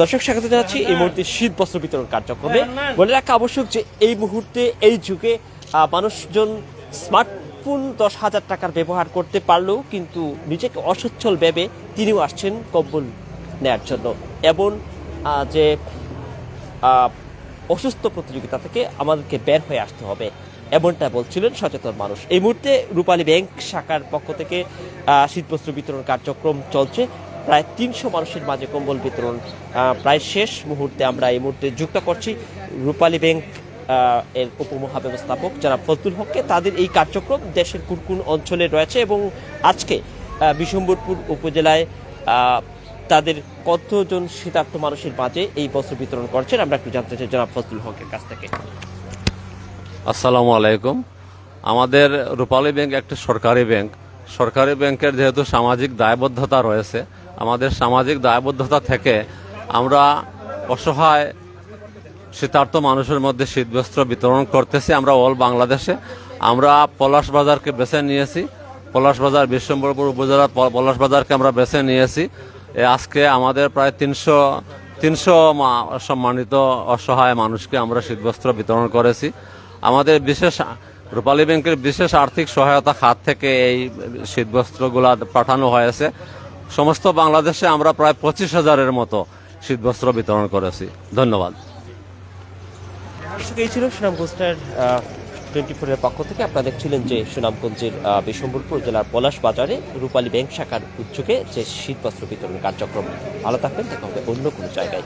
দর্শক স্বাগত জানাচ্ছি এই মুহূর্তে শীত বস্ত্র বিতরণ কার্যক্রমে। বলে রাখা আবশ্যক যে এই মুহূর্তে এই যুগে মানুষজন স্মার্টফোন দশ হাজার টাকার ব্যবহার করতে পারলেও কিন্তু নিজেকে অসচ্ছল ভেবে তিনিও আসছেন কম্বল নেয়ার জন্য। এবং যে আহ, অসুস্থ প্রতিযোগিতা থেকে আমাদেরকে বের হয়ে আসতে হবে এমনটা বলছিলেন সচেতন মানুষ। এই মুহূর্তে রূপালী ব্যাংক শাখার পক্ষ থেকে আহ, শীতবস্ত্র বিতরণ কার্যক্রম চলছে। প্রায় তিনশো মানুষের মাঝে কম্বল বিতরণ প্রায় শেষ মুহূর্তে আমরা এই মুহূর্তে যুক্ত করছি রূপালী ব্যাংক এর উপমহাব্যবস্থাপক যারা ফজলুল হককে। তাদের এই কার্যক্রম দেশের কোন কোন অঞ্চলে রয়েছে এবং আজকে বিশম্বরপুর উপজেলায় তাদের কতজন শীতার্থ মানুষের মাঝে এই বস্ত্র বিতরণ করছেন, আমরা একটু জানতে চাই জনাব ফজলুল হকের কাছ থেকে। আসসালামু আলাইকুম। আমাদের রূপালী ব্যাংক একটি সরকারি ব্যাংক। সরকারি ব্যাংকের যেহেতু সামাজিক দায়বদ্ধতা রয়েছে আমাদের সামাজিক দায়বদ্ধতা থেকে আমরা অসহায় শীতার্থ মানুষের মধ্যে শীতবস্ত্র বিতরণ করতেছি। আমরা অল বাংলাদেশে। আমরা পলাশ বাজারকে বেছে নিয়েছি। পলাশ বাজার বিশ্বম্বরপুর উপজেলার পলাশ বাজারকে আমরা বেছে নিয়েছি। আজকে আমাদের প্রায় তিনশো তিনশো সম্মানিত অসহায় মানুষকে আমরা শীতবস্ত্র বিতরণ করেছি। আমাদের বিশেষ রূপালী ব্যাংকের বিশেষ আর্থিক সহায়তা খাত থেকে এই শীতবস্ত্রগুলা পাঠানো হয়েছে। সমস্ত বাংলাদেশে আমরা প্রায় পঁচিশ হাজারের মতো শীতবস্ত্র বিতরণ করেছি। ধন্যবাদ। এই ছিল টোয়েন্টি ফোরের পক্ষ থেকে। দেখছিলেন যে সুনামগঞ্জের জেলার পলাশ বাজারে রূপালী ব্যাংক শাখার যে বিতরণ কার্যক্রম। থাকবেন অন্য কোনো জায়গায়।